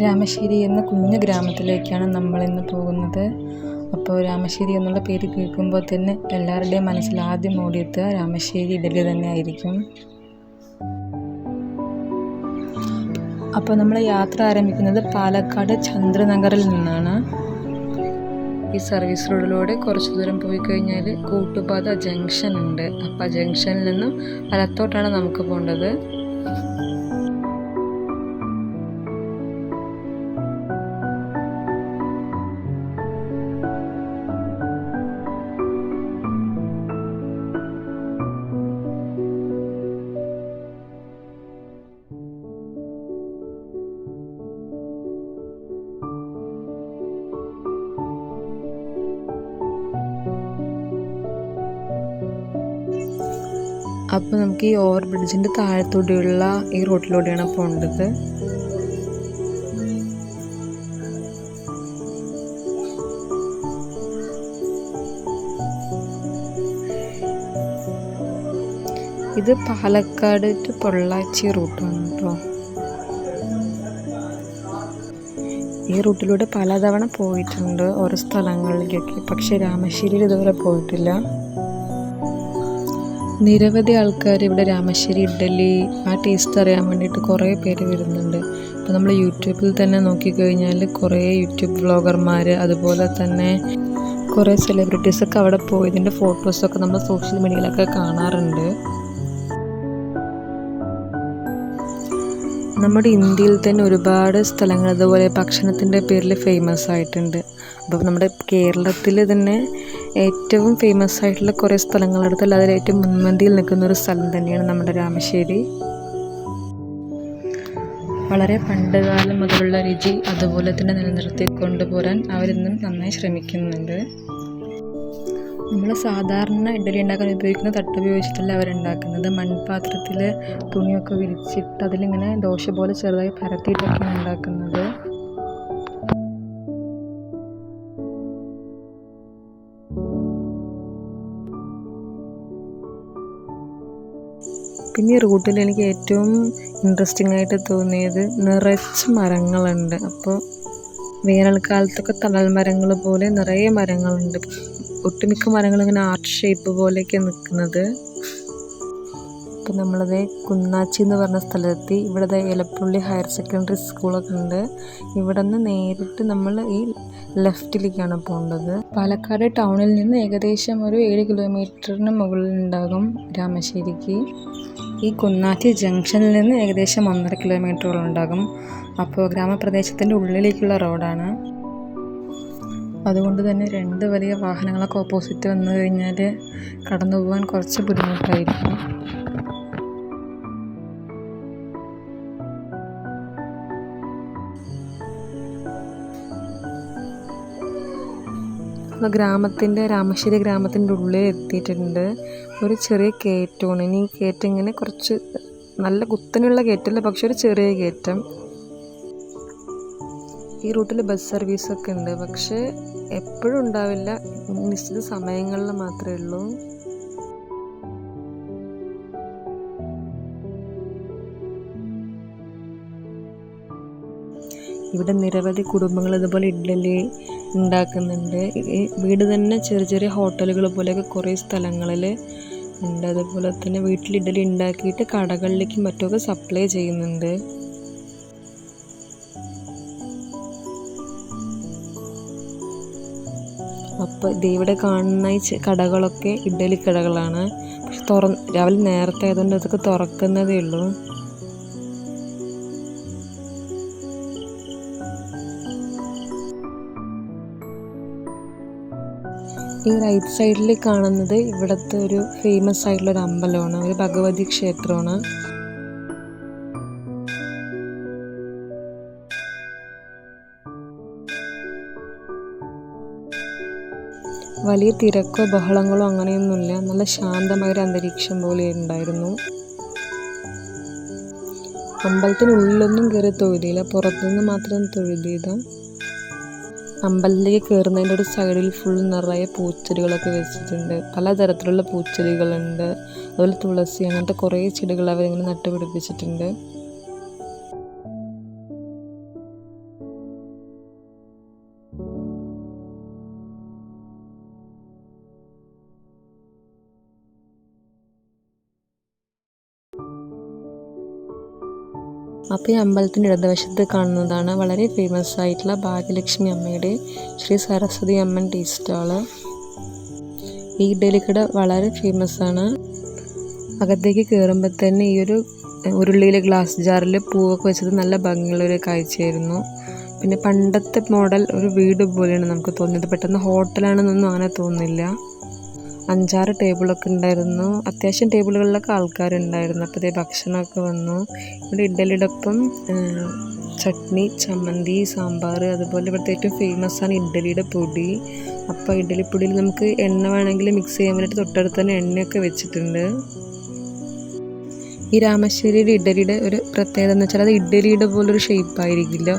രാമശ്ശേരി എന്ന കുഞ്ഞു ഗ്രാമത്തിലേക്കാണ് നമ്മളിന്ന് പോകുന്നത്. അപ്പോൾ രാമശ്ശേരി എന്നുള്ള പേര് കേൾക്കുമ്പോൾ തന്നെ എല്ലാവരുടെയും മനസ്സിൽ ആദ്യം ഓടിയെത്തുക. രാമശ്ശേരി ഇഡലി തന്നെ ആയിരിക്കും. അപ്പോൾ നമ്മൾ യാത്ര ആരംഭിക്കുന്നത് പാലക്കാട് ചന്ദ്രനഗറിൽ നിന്നാണ്. ഈ സർവീസ് റോഡിലൂടെ കുറച്ച് ദൂരം പോയി കഴിഞ്ഞാൽ കൂട്ടുപാത ജംഗ്ഷൻ ഉണ്ട്. അപ്പോൾ ആ ജംഗ്ഷനിൽ നിന്നും വലത്തോട്ടാണ് നമുക്ക് പോകേണ്ടത്. അപ്പോൾ നമുക്ക് ഈ ഓവർ ബ്രിഡ്ജിന്റെ താഴത്തൂടെയുള്ള ഈ റോട്ടിലൂടെയാണ് പോകേണ്ടത് ഇത് പാലക്കാട് ടു പൊള്ളാച്ചി റൂട്ടാണ് കേട്ടോ. ഈ റൂട്ടിലൂടെ പലതവണ പോയിട്ടുണ്ട് ഓരോ സ്ഥലങ്ങളിലേക്കൊക്കെ പക്ഷെ രാമശ്ശേരിയിൽ ഇതുവരെ പോയിട്ടില്ല. നിരവധി ആൾക്കാർ ഇവിടെ രാമശ്ശേരി ഇഡ്ഡലി ആ ടേസ്റ്റ് അറിയാൻ വേണ്ടിയിട്ട് കുറേ പേര് വരുന്നുണ്ട്. അപ്പോൾ നമ്മൾ യൂട്യൂബിൽ തന്നെ നോക്കിക്കഴിഞ്ഞാൽ കുറേ യൂട്യൂബ് വ്ളോഗർമാർ അതുപോലെ തന്നെ കുറേ സെലിബ്രിറ്റീസൊക്കെ അവിടെ പോയതിന്റെ ഫോട്ടോസൊക്കെ നമ്മൾ സോഷ്യൽ മീഡിയയിലൊക്കെ കാണാറുണ്ട്. നമ്മുടെ ഇന്ത്യയിൽ തന്നെ ഒരുപാട് സ്ഥലങ്ങൾ അതുപോലെ ഭക്ഷണത്തിന്റെ പേരിൽ ഫേമസ് ആയിട്ടുണ്ട്. അപ്പോൾ നമ്മുടെ കേരളത്തിൽ തന്നെ ഏറ്റവും ഫേമസ് ആയിട്ടുള്ള കുറേ സ്ഥലങ്ങളെടുത്താൽ അതിൽ ഏറ്റവും മുൻപന്തിയിൽ നിൽക്കുന്ന ഒരു സ്ഥലം തന്നെയാണ് നമ്മുടെ രാമശ്ശേരി. വളരെ പണ്ടുകാലം മുതലുള്ള രുചി അതുപോലെ തന്നെ നിലനിർത്തി കൊണ്ടുപോരാൻ അവരിന്നും നന്നായി ശ്രമിക്കുന്നുണ്ട്. നമ്മൾ സാധാരണ ഇഡലി ഉണ്ടാക്കാൻ ഉപയോഗിക്കുന്ന തട്ട് ഉപയോഗിച്ചിട്ടല്ല അവരുണ്ടാക്കുന്നത്. മൺപാത്രത്തിൽ തുണിയൊക്കെ വിരിച്ചിട്ട് അതിലിങ്ങനെ ദോശ പോലെ ചെറുതായി പരത്തിയിട്ടൊക്കെയാണ് ഉണ്ടാക്കുന്നത്. പിന്നെ ഈ റൂട്ടിൽ എനിക്ക് ഏറ്റവും ഇൻട്രസ്റ്റിംഗ് ആയിട്ട് തോന്നിയത് നിറച്ച് മരങ്ങളുണ്ട്. അപ്പോൾ വേനൽക്കാലത്തൊക്കെ തണൽ മരങ്ങൾ പോലെ നിറയെ മരങ്ങളുണ്ട്. ഒട്ടുമിക്ക മരങ്ങൾ ഇങ്ങനെ ആർട്ട് ഷേപ്പ് പോലെയൊക്കെ നിൽക്കുന്നത്. ഇപ്പം നമ്മളത് കുന്നാച്ചി എന്ന് പറഞ്ഞ സ്ഥലത്തെത്തി. ഇവിടെ ഇലപ്പുള്ളി ഹയർ സെക്കൻഡറി സ്കൂളൊക്കെ ഉണ്ട്. ഇവിടെ നിന്ന് നേരിട്ട് നമ്മൾ ഈ ലെഫ്റ്റിലേക്കാണ് പോകേണ്ടത്. പാലക്കാട് ടൗണിൽ നിന്ന് ഏകദേശം ഒരു ഏഴ് കിലോമീറ്ററിന് മുകളിൽ ഉണ്ടാകും രാമശ്ശേരിക്ക്. ഈ കുന്നാച്ചി ജംഗ്ഷനിൽ നിന്ന് ഏകദേശം ഒന്നര കിലോമീറ്ററോളം ഉണ്ടാകും. അപ്പോൾ ഗ്രാമപ്രദേശത്തിന്റെ ഉള്ളിലേക്കുള്ള റോഡാണ് അതുകൊണ്ട് തന്നെ രണ്ട് വലിയ വാഹനങ്ങളൊക്കെ ഓപ്പോസിറ്റ് വന്നു കഴിഞ്ഞാൽ കടന്നു പോകാൻ കുറച്ച് ബുദ്ധിമുട്ടായിരിക്കും. ഗ്രാമത്തിന്റെ രാമശ്ശേരി ഗ്രാമത്തിന്റെ ഉള്ളിൽ എത്തിയിട്ടുണ്ട്. ഒരു ചെറിയ കയറ്റമാണ് ഇനി കയറ്റം ഇങ്ങനെ കുറച്ച് നല്ല കുത്തനുള്ള കയറ്റമല്ല പക്ഷെ ഒരു ചെറിയ കയറ്റം ഈ റൂട്ടിൽ ബസ് സർവീസൊക്കെ ഉണ്ട്. പക്ഷേ എപ്പോഴും ഉണ്ടാവില്ല. നിശ്ചിത സമയങ്ങളിൽ മാത്രമേ ഉള്ളൂ. ഇവിടെ നിരവധി കുടുംബങ്ങൾ ഇതുപോലെ ഇഡ്ഡലി ഉണ്ടാക്കുന്നുണ്ട്. ഈ വീട് തന്നെ ചെറിയ ചെറിയ ഹോട്ടലുകൾ പോലെയൊക്കെ കുറേ സ്ഥലങ്ങളിൽ ഉണ്ട്. അതുപോലെ തന്നെ വീട്ടിൽ ഇഡലി ഉണ്ടാക്കിയിട്ട് കടകളിലേക്കും മറ്റുമൊക്കെ സപ്ലൈ ചെയ്യുന്നുണ്ട്. അപ്പോൾ ഇവിടെ കാണുന്ന കടകളൊക്കെ ഇഡലി കടകളാണ്. പക്ഷെ തുറ രാവിലെ നേരത്തെ ആയതുകൊണ്ട് അതൊക്കെ തുറക്കുന്നതേ ഉള്ളൂ. ഈ റൈറ്റ് സൈഡിൽ കാണുന്നത് ഇവിടുത്തെ ഒരു ഫേമസ് ആയിട്ടുള്ള ഒരു അമ്പലമാണ്. ഒരു ഭഗവതി ക്ഷേത്രമാണ്. വലിയ തിരക്കോ ബഹളങ്ങളോ അങ്ങനെയൊന്നുമില്ല. നല്ല ശാന്തമായ ഒരു അന്തരീക്ഷം പോലെ ഉണ്ടായിരുന്നു. അമ്പലത്തിനുള്ളിലൊന്നും കയറി തൊഴുതിയില്ല. പുറത്തുനിന്ന് മാത്രം തൊഴുതിയതാണ്. അമ്പലത്തിലേക്ക് കയറുന്നതിന്റെ ഒരു സൈഡിൽ ഫുൾ നിറയെ പൂച്ചെടികളൊക്കെ വെച്ചിട്ടുണ്ട്. പലതരത്തിലുള്ള പൂച്ചെടികളുണ്ട്. അതുപോലെ തുളസി അങ്ങനത്തെ കുറേ ചെടികൾ അവരിങ്ങനെ നട്ടുപിടിപ്പിച്ചിട്ടുണ്ട്. അപ്പോൾ ഈ അമ്പലത്തിന്റെ ഇടതുവശത്ത് കാണുന്നതാണ് വളരെ ഫേമസ് ആയിട്ടുള്ള ഭാഗ്യലക്ഷ്മി അമ്മയുടെ ശ്രീ സരസ്വതി അമ്മൻ ടീ സ്റ്റാൾ. ഈ ഇഡലിക്കട വളരെ ഫേമസ് ആണ്. അകത്തേക്ക് കയറുമ്പോൾ തന്നെ ഈ ഒരു ഉരുളിയിലെ ഗ്ലാസ് ജാറിൽ പൂവൊക്കെ വെച്ചത് നല്ല ഭംഗിയുള്ളൊരു കാഴ്ചയായിരുന്നു. പിന്നെ പണ്ടത്തെ മോഡൽ ഒരു വീട് പോലെയാണ് നമുക്ക് തോന്നിയത്. പെട്ടെന്ന് ഹോട്ടലാണെന്നൊന്നും അങ്ങനെ തോന്നില്ല. അഞ്ചാറ് ടേബിളൊക്കെ ഉണ്ടായിരുന്നു. അത്യാവശ്യം ടേബിളുകളിലൊക്കെ ആൾക്കാരുണ്ടായിരുന്നു. അപ്പോൾ ഇതേ ഭക്ഷണമൊക്കെ വന്നു. ഇവിടെ ഇഡ്ഡലിയോടൊപ്പം ചട്നി ചമ്മന്തി സാമ്പാർ അതുപോലെ ഇവിടുത്തെ ഏറ്റവും ഫേമസ് ആണ് ഇഡ്ഡലിയുടെ പൊടി. അപ്പോൾ ഇഡ്ഡലിപ്പൊടിയിൽ നമുക്ക് എണ്ണ വേണമെങ്കിൽ മിക്സ് ചെയ്യാൻ വേണ്ടിയിട്ട് തൊട്ടടുത്ത് തന്നെ എണ്ണയൊക്കെ വെച്ചിട്ടുണ്ട്. ഈ രാമശ്ശേരിയുടെ ഇഡ്ഡലിയുടെ ഒരു പ്രത്യേകത എന്ന് വെച്ചാൽ അത് ഇഡ്ഡലിയുടെ പോലൊരു ഷേപ്പ് ആയിരിക്കില്ല.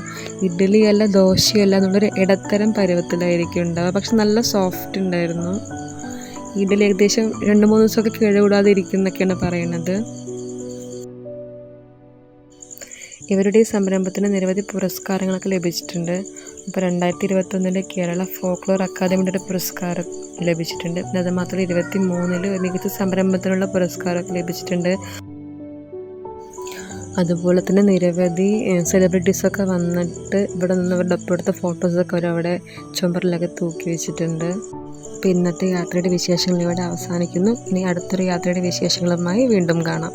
ഇഡ്ഡലിയല്ല ദോശയല്ല എന്നുള്ളൊരു ഇടത്തരം പരുവത്തിലായിരിക്കും ഉണ്ടാവുക. പക്ഷെ നല്ല സോഫ്റ്റ് ഉണ്ടായിരുന്നു. ഇഡ്ഡലി ഏകദേശം രണ്ട് മൂന്ന് ദിവസമൊക്കെ കിഴകൂടാതെ ഇരിക്കുന്നൊക്കെയാണ് പറയുന്നത്. ഇവരുടെ സംരംഭത്തിന് നിരവധി പുരസ്കാരങ്ങളൊക്കെ ലഭിച്ചിട്ടുണ്ട്. അപ്പോൾ രണ്ടായിരത്തി ഇരുപത്തൊന്നിലെ കേരള ഫോക്ലോർ അക്കാദമിയുടെ പുരസ്കാരം ലഭിച്ചിട്ടുണ്ട്. പിന്നെ അത് മാത്രമല്ല ഇരുപത്തി മൂന്നിൽ മികച്ച സംരംഭത്തിനുള്ള പുരസ്കാരമൊക്കെ ലഭിച്ചിട്ടുണ്ട്. അതുപോലെ തന്നെ നിരവധി സെലിബ്രിറ്റീസൊക്കെ വന്നിട്ട് ഇവിടെ നിന്ന് അവരുടെ ഒപ്പം എടുത്ത ഫോട്ടോസൊക്കെ അവരവിടെ ചുമരിലൊക്കെ തൂക്കി വെച്ചിട്ടുണ്ട്. അപ്പോൾ ഇന്നത്തെ യാത്രയുടെ വിശേഷങ്ങൾ ഇവിടെ അവസാനിക്കുന്നു. ഇനി അടുത്തൊരു യാത്രയുടെ വിശേഷങ്ങളുമായി വീണ്ടും കാണാം.